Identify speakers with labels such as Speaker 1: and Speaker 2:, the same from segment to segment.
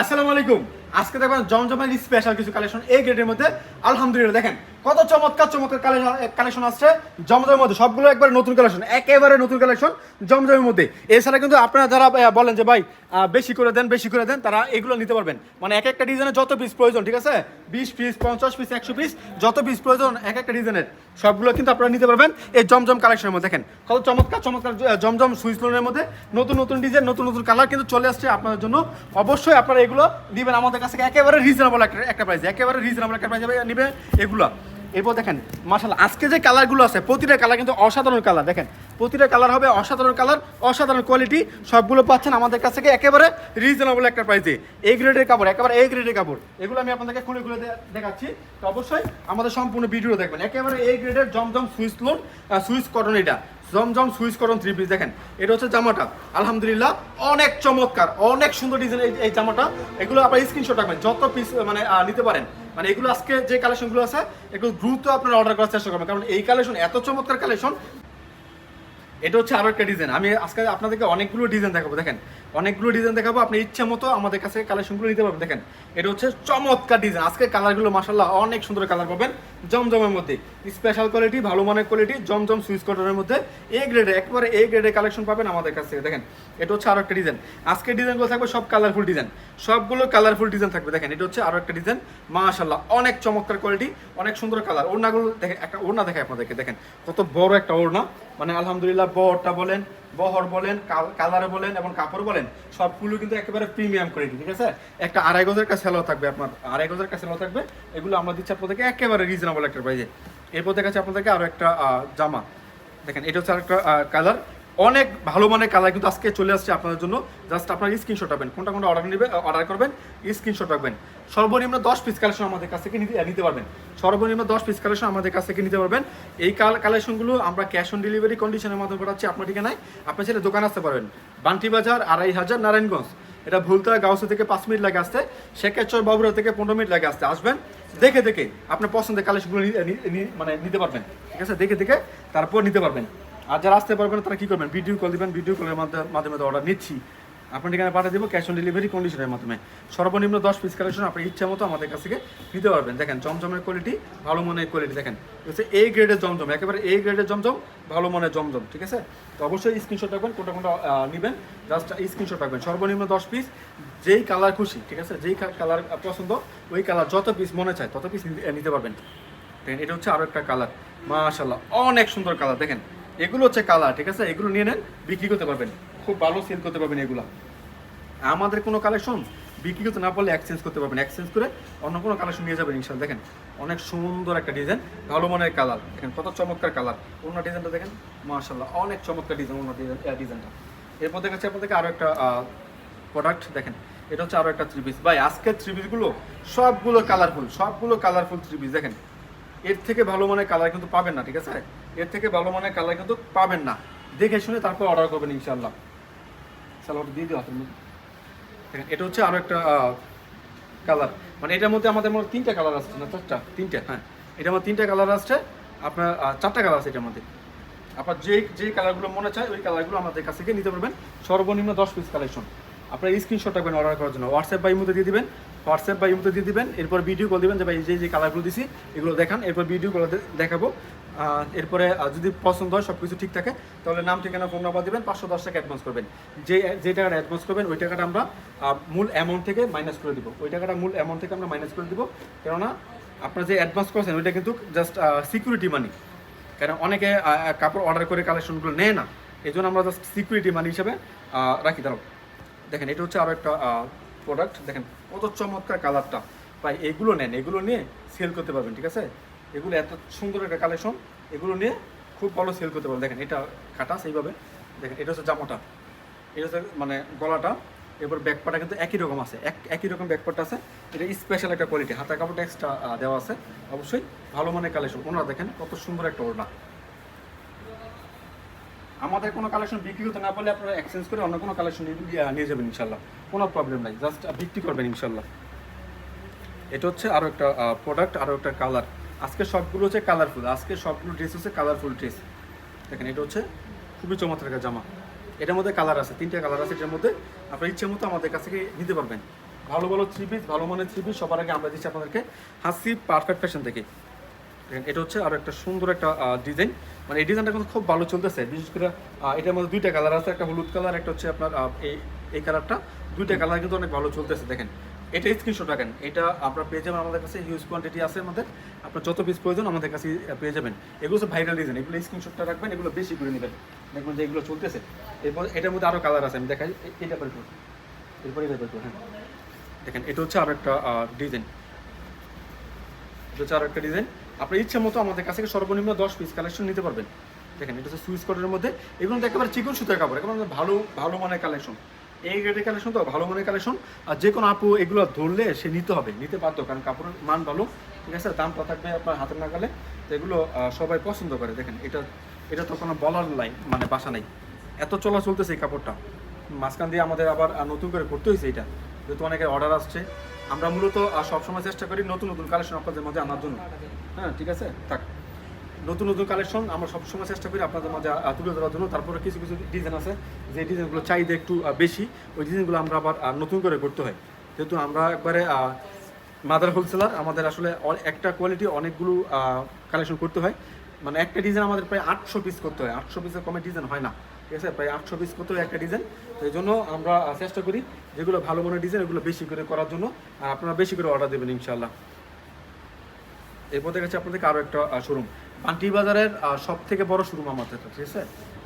Speaker 1: আসসালামু আলাইকুম। আজকে দেখবেন জমজমের স্পেশাল কিছু কালেকশন এই গ্রেডের মধ্যে আলহামদুলিল্লাহ, দেখেন, কত চমৎকার চমৎকার কালেকশন আসছে। জমজমের মধ্যে, সবগুলো একবার নতুন কালেকশন একেবারে নতুন কালেকশন জমজমের মধ্যে। এছাড়া কিন্তু আপনারা যারা বলেন যে, ভাই বেশি করে দেন, বেশি করে দেন, তারা এগুলো নিতে পারবেন। মানে এক একটা ডিজাইনের যত পিস প্রয়োজন, ঠিক আছে? বিশ পিস পঞ্চাশ পিস একশো পিস যত পিস প্রয়োজন, এক একটা ডিজাইনের সবগুলো কিন্তু আপনারা নিতে পারবেন এই জমজম কালেকশনের মধ্যে। দেখেন, কত চমৎকার চমৎকার জমজম সুইচ লোনের মধ্যে নতুন নতুন ডিজাইন নতুন নতুন কালার কিন্তু চলে আসছে আপনাদের জন্য। অবশ্যই আপনারা এগুলো দিবেন আমাদের কাছে একেবারে রিজনেবল একটা একটা প্রাইস একেবারে রিজনেবল একটা প্রাইস নিবে, এগুলো। এরপর দেখেন মাসাল আজকে যে কালারগুলো আছে, প্রতিটা কালার কিন্তু অসাধারণ কালার, দেখেন। প্রতিটা কালার হবে অসাধারণ কালার, অসাধারণ কোয়ালিটি, সবগুলো পাচ্ছেন আমাদের কাছ থেকে একেবারে রিজনেবল একটা প্রাইসে এই গ্রেডের কাপড়, একেবারে এই গ্রেডের কাপড়। এগুলো আমি আপনাদেরকে খুলে খুলে দেখাচ্ছি। তো অবশ্যই আমাদের সম্পূর্ণ ভিডিও দেখবেন। একেবারে এই গ্রেডের জমজম সুইচ লোন সুইচ কটন এটা। জমজম সুইচ করন থ্রি পিস দেখেন। এটা হচ্ছে জামাটা। আলহামদুলিল্লাহ, অনেক চমৎকার, অনেক সুন্দর ডিজাইন এই জামাটা। এগুলো আপনার স্ক্রিনশট রাখবেন, যত পিস মানে নিতে পারেন। মানে এগুলো আজকে যে কালেকশনগুলো আছে, এগুলো দ্রুত আপনারা অর্ডার করার চেষ্টা করবেন। কারণ এই কালেকশন এত চমৎকার কালেকশন এটা হচ্ছে আরও একটা ডিজাইন আমি আজকে আপনাদেরকে অনেকগুলো ডিজাইন দেখাবো। দেখেন অনেকগুলো ডিজাইন দেখাবো, আপনি ইচ্ছা মতো আমাদের কাছে কালেকশনগুলো নিতে পারবেন। দেখেন, এটা হচ্ছে চমৎকার ডিজাইন আজকে কালারগুলো মাসাল্লাহ অনেক সুন্দর কালার পাবেন, জমজমের মধ্যে। স্পেশাল কোয়ালিটি ভালো মানের কোয়ালিটি জমজম সুইচ কটনের মধ্যে। এ গ্রেডে একবারে এ গ্রেডের কালেকশন পাবেন আমাদের কাছ। থেকে দেখেন, এটা হচ্ছে আরও একটা ডিজাইন আজকে ডিজাইনগুলো থাকবে সব কালারফুল ডিজাইন সবগুলো কালারফুল ডিজাইন থাকবে। দেখেন, এটা হচ্ছে আরও একটা ডিজাইন মাশাল্লাহ অনেক চমৎকার কোয়ালিটি অনেক সুন্দর কালার ওড়নাগুলো, দেখেন, একটা ওড়না দেখে আপনাদেরকে। দেখেন, কত বড় একটা ওড়না। মানে আলহামদুলিল্লাহ বড়টা বলেন বহর বলেন কালার বলেন এবং কাপড় বলেন সবগুলো কিন্তু একেবারে প্রিমিয়াম কোয়ালিটি ঠিক আছে? একটা আড়াই গজের কাছে সেলও থাকবে আপনার, আড়াই গজের কাছে সেলও থাকবে, এগুলো আমরা দিচ্ছি আপনাদেরকে একেবারে রিজনেবল একটা প্রাইজে এরপর দেখাচ্ছি আপনাদেরকে আরও একটা জামা। দেখেন, এটা হচ্ছে আর একটা কালার অনেক ভালো মানের কালার কিন্তু আজকে চলে আসছে আপনাদের জন্য। জাস্ট আপনার স্ক্রিনশট রাখবেন। কোনটা কোনটা অর্ডার নেবে অর্ডার করবেন স্ক্রিনশট রাখবেন। সর্বনিম্ন দশ পিস কালেকশন আমাদের কাছ থেকে নিতে পারবেন। সর্বনিম্ন দশ পিস কালেকশন আমাদের কাছ থেকে নিতে পারবেন। এই কাল কালেকশনগুলো আমরা ক্যাশ অন ডেলিভারি কন্ডিশনের মাধ্যমে পাঠাচ্ছি আপনার ঠিকানায়। আপনি ছেলে দোকান আসতে পারবেন। বান্টি বাজার, আড়াই হাজার, নারায়ণগঞ্জ। এটা ভুলতলা গাউসে থেকে পাঁচ মিনিট লাগে আসতে। শেখেশ্বর, বাবুরা থেকে পনেরো মিনিট লাগে আসতে। আসবেন, দেখে দেখে আপনার পছন্দের কালেকশনগুলো মানে নিতে পারবেন। ঠিক আছে? দেখে দেখে তারপর নিতে পারবেন। আর যারা আসতে পারবেন তারা কি করবেন? ভিডিও কল দিবেন ভিডিও কলের মাধ্যমে অর্ডার নিচ্ছি। আপনার ঠিকানা পাঠিয়ে দেবো ক্যাশ অন ডেলিভারি কন্ডিশনের মাধ্যমে। সর্বনিম্ন দশ পিস কালেকশন আপনার ইচ্ছা মতো আমাদের কাছ থেকে নিতে পারবেন। দেখেন, জমজমের কোয়ালিটি ভালো মনের কোয়ালিটি দেখেন। হচ্ছে এই গ্রেডের জমজম, একেবারে এই গ্রেডের জমজম, ভালো মনের জমজম, ঠিক আছে? তো অবশ্যই স্ক্রিনশট রাখবেন, কোনটা কোনটা নেবেন জাস্ট স্ক্রিনশট রাখবেন। সর্বনিম্ন দশ পিস যেই কালার খুশি, ঠিক আছে? যেই কালার পছন্দ, ওই কালার যত পিস মনে চায়, তত পিস নিতে পারবেন। দেখেন, এটা হচ্ছে আরও একটা কালার মাশাল্লাহ অনেক সুন্দর কালার দেখেন। এগুলো হচ্ছে কালার ঠিক আছে? এগুলো নিয়ে নেন, বিক্রি করতে পারবেন। খুব ভালো সেল করতে পারবেন এগুলো। আমাদের কোনো কালেকশন বিক্রি করতে না পারলে এক্সচেঞ্জ করতে পারবেন এক্সচেঞ্জ করে অন্য কোনো কালেকশন নিয়ে যাবেন ইনশাল দেখেন, অনেক সুন্দর একটা ডিজাইন ভালো মানের কালার দেখেন, কত চমৎকার কালার অন্য ডিজাইনটা দেখেন মাশাল্লাহ অনেক চমৎকার ডিজাইন অন্য ডিজাইনটা এরপর দেখাচ্ছি আপনাদেরকে আরও একটা প্রোডাক্ট দেখেন। এটা হচ্ছে আরও একটা থ্রি পিস ভাই, আজকের থ্রি পিসগুলো সবগুলো কালারফুল সবগুলো কালারফুল থ্রি পিস দেখেন এর থেকে ভালো মানের কালার কিন্তু পাবেন না, ঠিক আছে? এর থেকে ভালো মানের কালার কিন্তু পাবেন না। দেখে শুনে তারপর অর্ডার করবেন ইনশাল্লাহ সালোয়ারটা দিয়ে দিও হাতের মধ্যে এটা হচ্ছে আরও একটা কালার মানে এটার মধ্যে আমাদের মধ্যে তিনটা কালার আসছে না, চারটা? তিনটা হ্যাঁ। এটার মধ্যে তিনটা কালার আসছে। আপনার চারটা কালার আছে এটার মধ্যে। আপনার যেই যেই কালারগুলো মনে চায়, ওই কালারগুলো আমাদের কাছ থেকে নিতে পারবেন। সর্বনিম্ন দশ পিস কালেকশন আপনার স্ক্রিনশট রাখবেন অর্ডার করার জন্য হোয়াটসঅ্যাপ বা ইমুতে দিয়ে দিবেন হোয়াটসঅ্যাপ বা ইমুতে দিয়ে দিবেন, এরপর ভিডিও কল দিবেন যে ভাই যে যে কালারগুলো দিছি, এগুলো দেখান, এরপর ভিডিও কল দেখাবো। এরপরে যদি পছন্দ হয় সব কিছু ঠিক থাকে, তাহলে নাম, ঠিকানা ফোন নাম্বার দেবেন, পাঁচশো দশ টাকা অ্যাডভান্স করবেন। যে যে টাকাটা অ্যাডভান্স করবেন, ওই টাকাটা আমরা মূল অ্যামাউন্ট থেকে মাইনাস করে দিব। ওই টাকাটা মূল অ্যামাউন্ট থেকে আমরা মাইনাস করে দিব। কেননা আপনার যে অ্যাডভান্স করছেন, ওইটা কিন্তু জাস্ট সিকিউরিটি মানি কারণ অনেকে কাপড় অর্ডার করে কালেকশনগুলো নেয় না। এই জন্য আমরা জাস্ট সিকিউরিটি মানি হিসেবে রাখি। দাঁড়াও। দেখেন, এটা হচ্ছে আরও একটা প্রোডাক্ট দেখেন, কত চমৎকার কালারটা। ভাই, এগুলো নেন, এগুলো নিয়ে সেল করতে পারবেন, ঠিক আছে? এগুলো এত সুন্দর একটা কালেকশন এগুলো নিয়ে খুব ভালো সেল করতে পারবেন। দেখেন, এটা কাটা সেইভাবে। দেখেন, এটা হচ্ছে জামাটা। এটা হচ্ছে মানে গলাটা। এরপর ব্যাকপাটা কিন্তু একই রকম আছে। এক, একই রকম ব্যাকপাটা আছে। এটা স্পেশাল একটা কোয়ালিটি হাতা কাপড়টা এক্সট্রা দেওয়া আছে। অবশ্যই ভালো মানের কালেকশন ওনারা দেখেন কত সুন্দর একটা ওড়না। আমাদের কোনো কালেকশন বিক্রি করতে না পারলে আপনারা এক্সচেঞ্জ করে অন্য কোনো কালেকশন নিয়ে যাবেন ইনশাল্লাহ কোনো প্রবলেম নাই জাস্ট বিক্রি করবেন ইনশাল্লাহ এটা হচ্ছে আরও একটা প্রোডাক্ট আরও একটা কালার আজকে সবগুলো হচ্ছে কালারফুল আজকে সবগুলো ড্রেস হচ্ছে কালারফুল ড্রেস দেখেন, এটা হচ্ছে খুবই চমৎকার জামা। এটার মধ্যে কালার আছে, তিনটা কালার আছে এটার মধ্যে। আপনার ইচ্ছে মতো আমাদের কাছ থেকে নিতে পারবেন। ভালো ভালো থ্রি পিস ভালো মানের থ্রি পিস সবার আগে আমরা দিচ্ছি আপনাদেরকে হাসি পারফেক্ট ফ্যাশন থেকে। এটা হচ্ছে আরও একটা সুন্দর একটা ডিজাইন মানে এই ডিজাইনটা কিন্তু খুব ভালো চলতেছে। বিশেষ করে এটার মধ্যে দুইটা কালার আছে একটা হলুদ কালার একটা হচ্ছে আপনার এই এই কালারটা দুইটা কালার কিন্তু অনেক ভালো চলতেছে দেখেন। এটা স্ক্রিনশট রাখেন। এটা আপনার পেয়ে যাবেন আমাদের কাছে হিউজ কোয়ান্টিটি আছে আমাদের। আপনার যত পিস প্রয়োজন আমাদের কাছে পেয়ে যাবেন। এগুলো হচ্ছে ভাইরাল ডিজাইন এগুলো স্ক্রিনশটটা রাখবেন এগুলো বেশি করে নেবেন। দেখবেন যে এগুলো চলতেছে। এরপর এটার মধ্যে আরও কালার আছে আমি দেখাই। এটা করুন। এরপরে এটা করুন হ্যাঁ। দেখেন এটা হচ্ছে আরও একটা ডিজাইন এটা হচ্ছে আরও একটা ডিজাইন আপনার ইচ্ছা মতো আমাদের কাছে থেকে সর্বনিম্ন দশ পিস কালেকশন নিতে পারবেন। দেখেন, এটা হচ্ছে সুইচ কোটের মধ্যে। এগুলো তো একেবারে চিকন সুতার কাপড়, একেবারে ভালো ভালো মানের কালেকশন এই গ্রেডের কালেকশন তো ভালো মানের কালেকশন আর যে কোনো আপু এগুলো ধরলে সে নিতে হবে, নিতে পারতো কারণ কাপড়ের মান ভালো। ঠিক আছে দামটা থাকবে আপনার হাতের নাগালে। এগুলো সবাই পছন্দ করে। দেখেন, এটা এটা তো কোনো বলার নাই মানে বাসা নাই। এত চলা চলতেছে এই কাপড়টা। মাঝখান দিয়ে আমাদের আবার নতুন করে করতে হয়েছে এটা। যেহেতু অনেকের অর্ডার আসছে, আমরা মূলত সবসময় চেষ্টা করি নতুন নতুন কালেকশন আপনাদের মধ্যে আনার জন্য। হ্যাঁ ঠিক আছে? থাক। নতুন নতুন কালেকশন আমরা সবসময় চেষ্টা করি আপনাদের মাঝে তুলে ধরার জন্য। তারপরে কিছু কিছু ডিজাইন আছে, যে ডিজাইনগুলো চাহিদা একটু বেশি, ওই ডিজাইনগুলো আমরা আবার নতুন করে করতে হয়। যেহেতু আমরা একবারে মাদার হোলসেলার, আমাদের আসলে একটা কোয়ালিটি অনেকগুলো কালেকশন করতে হয়। মানে একটা ডিজাইন আমাদের প্রায় আটশো পিস করতে হয়। আটশো পিসের কমে ডিজাইন হয় না। ঠিক আছে? প্রায় আটশো পিস হয় একটা ডিজাইন তো এই জন্য আমরা চেষ্টা করি যেগুলো ভালো মনের ডিজাইন এগুলো বেশি করে করার জন্য। আর আপনারা বেশি করে অর্ডার দেবেন ইনশাল্লাহ এরপর দেখাচ্ছি আপনাদেরকে আরও একটা শোরুম পান্টি বাজারের সব থেকে বড় শোরুম আমাদের, ঠিক আছে?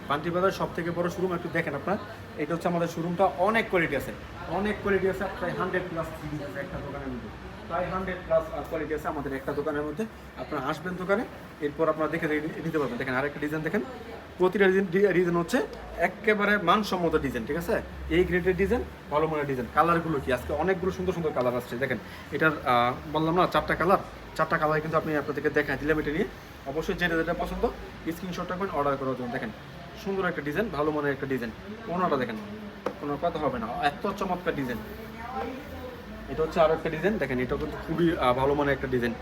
Speaker 1: পান্টি বাজারের সব থেকে বড় শোরুম একটু দেখেন আপনার। এটা হচ্ছে আমাদের শোরুমটা অনেক কোয়ালিটি আছে। অনেক কোয়ালিটি আছে, প্রায় হান্ড্রেড প্লাস আছে একটা দোকানের মধ্যে। প্রায় হান্ড্রেড প্লাস কোয়ালিটি আছে আমাদের একটা দোকানের মধ্যে। আপনারা আসবেন দোকানে, এরপর আপনারা দেখে নিতে পারবেন। দেখেন আরেকটা ডিজাইন দেখেন। প্রতিটা ডিজাইন হচ্ছে একেবারে মানসম্মত ডিজাইন ঠিক আছে? এই গ্রেডের ডিজাইন ভালো মানের ডিজাইন কালারগুলো কি? আজকে অনেকগুলো সুন্দর সুন্দর কালার আসছে। দেখেন, এটার বললাম না, চারটা কালার চারটা কালার কিন্তু আপনি আপনাদেরকে দেখাই দিলাম এটা নিয়ে। অবশ্যই যেটা যেটা পছন্দ স্ক্রিনশট রাখবেন অর্ডার করার জন্য। দেখেন, সুন্দর একটা ডিজাইন ভালো মানের একটা ডিজাইন কোনোটা দেখেন, কোনো কথা হবে না। এত চমৎকার ডিজাইন এটা হচ্ছে আরও একটা ডিজাইন দেখেন এটা কিন্তু খুবই ভালো মানের একটা ডিজাইন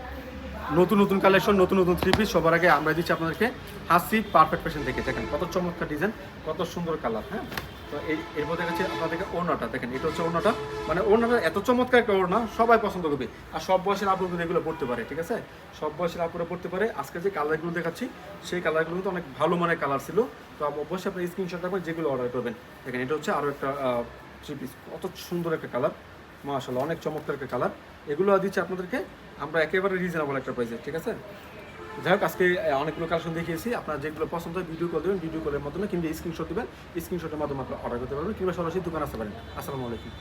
Speaker 1: নতুন নতুন কালেকশন নতুন নতুন থ্রি পিস সবার আগে আমরা দিচ্ছি আপনাদেরকে হাসি পারফেক্ট ফ্যাশন থেকে দেখেন, কত চমৎকার ডিজাইন কত সুন্দর কালার হ্যাঁ? তো এই এরপর দেখাচ্ছি আপনাদেরকে ওড়নাটা, দেখেন, এটা হচ্ছে ওনাটা মানে ওড়নাটা এত চমৎকার একটা ওড়না, সবাই পছন্দ করবে। আর সব বয়সের আপুর কিন্তু এগুলো পড়তে পারে, ঠিক আছে? সব বয়সের আপুরা পড়তে পারে। আজকে যে কালারগুলো দেখাচ্ছি, সেই কালারগুলো কিন্তু অনেক ভালো মানের কালার ছিল। তো অবশ্যই আপনি স্ক্রিনশট রাখবেন যেগুলো অর্ডার করবেন। দেখেন, এটা হচ্ছে আরও একটা থ্রি পিস কত সুন্দর একটা কালার মাশাল্লাহ অনেক চমৎকার একটা কালার এগুলো দিচ্ছে আপনাদেরকে আমরা একেবারে রিজনেবল একটা প্রাইসে ঠিক আছে? যাই হোক, আজকে অনেকগুলো কালেকশন দেখিয়েছি। আপনার যেগুলো পছন্দ হয় ভিডিও কল দেবেন ভিডিও কলের মাধ্যমে কিংবা স্ক্রিনশট দেবেন। স্ক্রিনশটের মাধ্যমে আপনার অর্ডার করতে পারবেন, কিংবা সরাসরি দোকান আসতে পারেন। আসসালামু আলাইকুম।